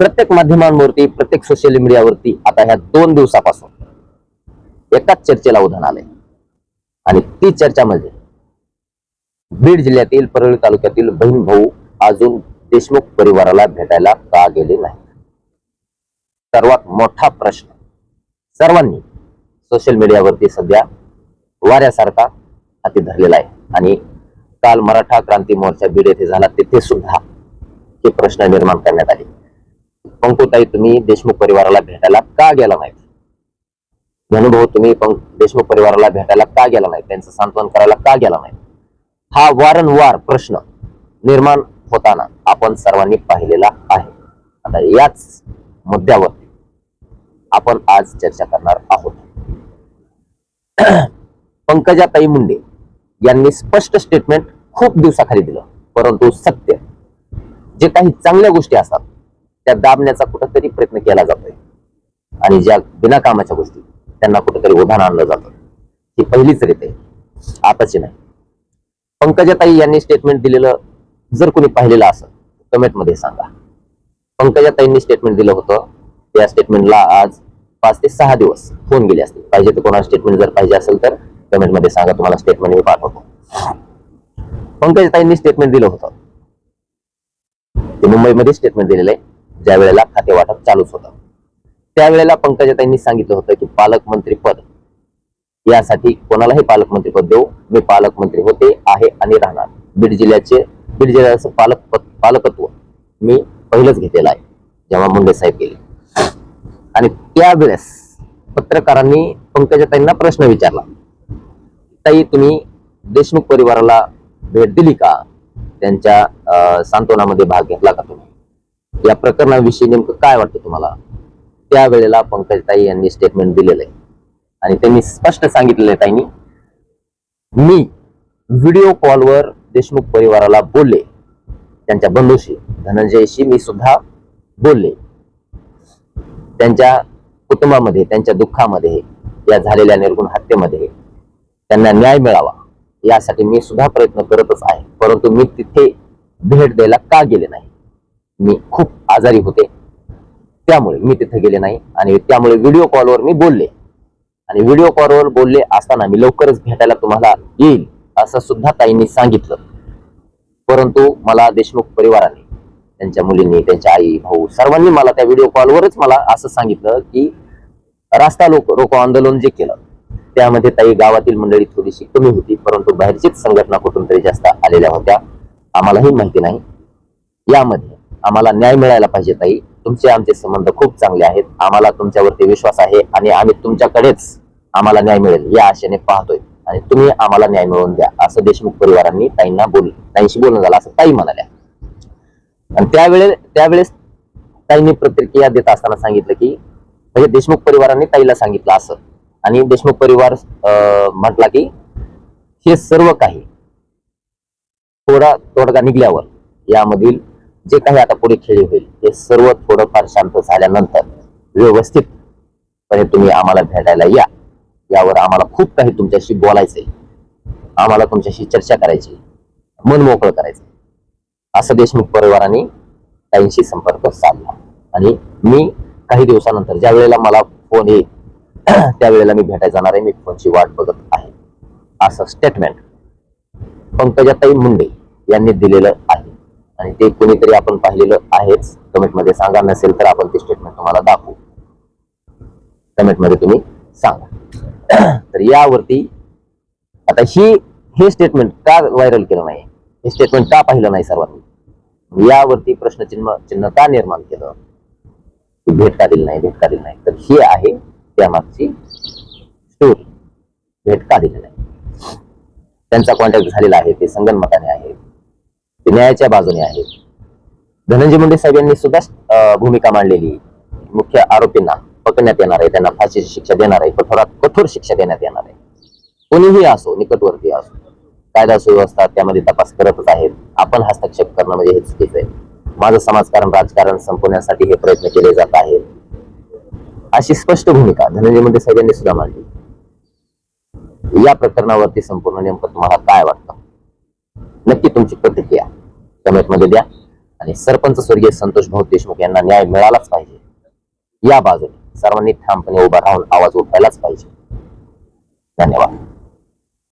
प्रत्येक माध्यमांवरती प्रत्येक सोशल मीडियावरती आता ह्या दोन दिवसापासून एकाच चर्चेला उधाण आलंय. आणि ती चर्चा म्हणजे बीड जिल्ह्यातील परळी तालुक्यातील बहीण भाऊ अजून देशमुख परिवाराला भेटायला का गेले नाही सर्वात मोठा प्रश्न सर्वांनी सोशल मीडियावरती सध्या वाऱ्यासारखा हाती धरलेला आहे. आणि काल मराठा क्रांती मोर्चा बीड येथे झाला तिथे सुद्धा हे प्रश्न निर्माण करण्यात आले. पंकुताई तुम्ही देशमुख परिवाराला भेटायला का गेला नाहीत? अनुभव तुम्ही देशमुख परिवाराला भेटायला का गेला नाही त्यांचं सांत्वन करायला का गेला नाही हा वारंवार प्रश्न निर्माण होताना आपण सर्वांनी पाहिलेला आहे. आता याच मुद्द्यावर आपण आज चर्चा करणार आहोत. पंकजाताई मुंडे यांनी स्पष्ट स्टेटमेंट खूप दिवसाखाली दिलं परंतु सत्य जे काही चांगल्या गोष्टी असतात त्या दाबण्याचा कुठंतरी प्रयत्न केला जातोय. आणि ज्या बिनाकामाच्या गोष्टी त्यांना कुठंतरी उधाण आणलं जातं. ही पहिलीच रीत आहे. आताची नाही. पंकजाताई यांनी स्टेटमेंट दिलेलं जर कोणी पाहिलेलं असेल कमेंटमध्ये सांगा. पंकजाताईंनी स्टेटमेंट दिलं होतं. त्या स्टेटमेंटला आज पाच ते सहा दिवस फोन गेले असतील. पाहिजे तर कोणाला स्टेटमेंट जर पाहिजे असेल तर कमेंटमध्ये सांगा. तुम्हाला स्टेटमेंट मी पाठवतो. पंकजाताईंनी स्टेटमेंट दिलं होतं. ते मुंबईमध्ये स्टेटमेंट दिलेलं आहे. ज्या वेळेला खाते वाटप चालूच होतं. त्यावेळेला पंकजाताईंनी सांगितलं होतं की पालकमंत्री पद यासाठी कोणालाही पालकमंत्री पद देऊ मी पालकमंत्री होते आहे आणि राहणार. बीड जिल्ह्याचे बीड जिल्ह्याचं पालक पालकत्व मी पहिलंच घेतलेलं आहे जेव्हा मुंडे साहेब गेले. आणि त्यावेळेस पत्रकारांनी पंकजाताईंना प्रश्न विचारला ताई तुम्ही देशमुख परिवाराला भेट दिली का? त्यांच्या अं, सांत्वनामध्ये भाग घेतला का तुम्ही? या प्रकरणाविषयी नेमकं काय वाटतं तुम्हाला? त्यावेळेला पंकजताई यांनी स्टेटमेंट दिलेलं आहे. आणि त्यांनी स्पष्ट सांगितलेलं आहे ताईंनी मी व्हिडिओ कॉलवर देशमुख परिवाराला बोलले. त्यांच्या बंधूशी धनंजयशी मी सुद्धा बोलले. त्यांच्या कुटुंबामध्ये त्यांच्या दुःखामध्ये या झालेल्या निर्गुण हत्येमध्ये त्यांना न्याय मिळावा यासाठी मी सुद्धा प्रयत्न करतच आहे. परंतु मी तिथे भेट द्यायला का गेले नाही? मी खूप आजारी होते. त्यामुळे मी तिथे गेले नाही आणि त्यामुळे व्हिडिओ कॉलवर मी बोलले. आणि व्हिडिओ कॉलवर बोलले असताना मी लवकरच भेटायला तुम्हाला येईल असं सुद्धा ताईंनी सांगितलं. परंतु मला देशमुख परिवाराने त्यांच्या मुलींनी त्यांच्या आई भाऊ सर्वांनी मला त्या व्हिडिओ कॉलवरच मला असं सांगितलं की रास्ता लोक रोको आंदोलन जे केलं त्यामध्ये ताई गावातील मंडळी थोडीशी कमी होती परंतु बाहेरचीच संघटना कुठून तरी जास्त आलेल्या होत्या आम्हालाही माहिती नाही. यामध्ये आम्हाला न्याय मिळायला पाहिजे ताई. तुमचे आमचे संबंध खूप चांगले आहेत. आम्हाला तुमच्यावरती विश्वास आहे आणि आम्ही तुमच्याकडेच आम्हाला न्याय मिळेल या आशेने पाहतोय. आणि तुम्ही आम्हाला न्याय मिळवून द्या असं देशमुख परिवारांनी ताईंना बोल ताईंशी बोलणं झालं असं ताई म्हणाल्या. आणि त्यावेळेस त्यावेळेस ताईंनी प्रतिक्रिया देत असताना सांगितलं की म्हणजे देशमुख परिवारांनी ताईला सांगितलं असं. आणि देशमुख परिवार अं, म्हटला की हे सर्व काही थोडा तोडगा निघल्यावर यामधील जे काही आता पुढे खेळी होईल हे सर्व थोडंफार शांत झाल्यानंतर व्यवस्थितपणे तुम्ही आम्हाला भेटायला या. यावर आम्हाला खूप काही तुमच्याशी बोलायचंय. आम्हाला तुमच्याशी चर्चा करायची मन मोकळं करायचंय. असं देशमुख परिवाराने ताईंशी संपर्क साधला. आणि मी काही दिवसानंतर ज्या वेळेला मला फोन येईल त्यावेळेला मी भेटायला जाणार आहे. मी फोनची वाट बघत आहे. असं स्टेटमेंट पंकजाताई मुंडे यांनी दिलेलं आहे. आणि ते कोणीतरी आपण पाहिलेलं आहेच. कमेंटमध्ये सांगा नसेल तर आपण ते स्टेटमेंट तुम्हाला दाखवू. कमेंटमध्ये तुम्ही सांगा. तर यावरती आता ही हे स्टेटमेंट का व्हायरल केलं नाही हे स्टेटमेंट का पाहिलं नाही सर्वांनी? यावरती प्रश्नचिन्ह चिन्ह का निर्माण केलं? की भेट का दिली नाही भेट का दिली नाही? तर ही आहे त्यामागची स्टोरी भेट का दिली नाही? त्यांचा कॉन्टॅक्ट झालेला आहे ते संगणमताने आहे. न्यायाच्या बाजूने आहेत धनंजय मुंडे साहेब यांनी सुद्धा भूमिका मांडलेली. मुख्य आरोपींना पकडण्यात येणार आहे त्यांना फाशीची शिक्षा देणार आहे कठोरात कठोर शिक्षा देण्यात येणार आहे. कोणीही असो निकटवर्ती असो कायदा सुव्यवस्था त्यामध्ये तपास करतच आहेत. आपण हस्तक्षेप करणं म्हणजे हे चुकीचं आहे. माझं समाजकारण राजकारण संपवण्यासाठी हे प्रयत्न केले जात आहेत. अशी स्पष्ट भूमिका धनंजय मुंडे साहेब यांनी सुद्धा मांडली. या प्रकरणावरती संपूर्ण नेमकं तुम्हाला काय वाटतं? नक्की तुमची प्रतिक्रिया. कमेंटमध्ये द्या. आणि सरपंच स्वर्गीय संतोष भाऊ देशमुख यांना न्याय मिळालाच पाहिजे. या बाजूने सर्वांनी ठामपणे उभा राहून आवाज उठायलाच पाहिजे. धन्यवाद.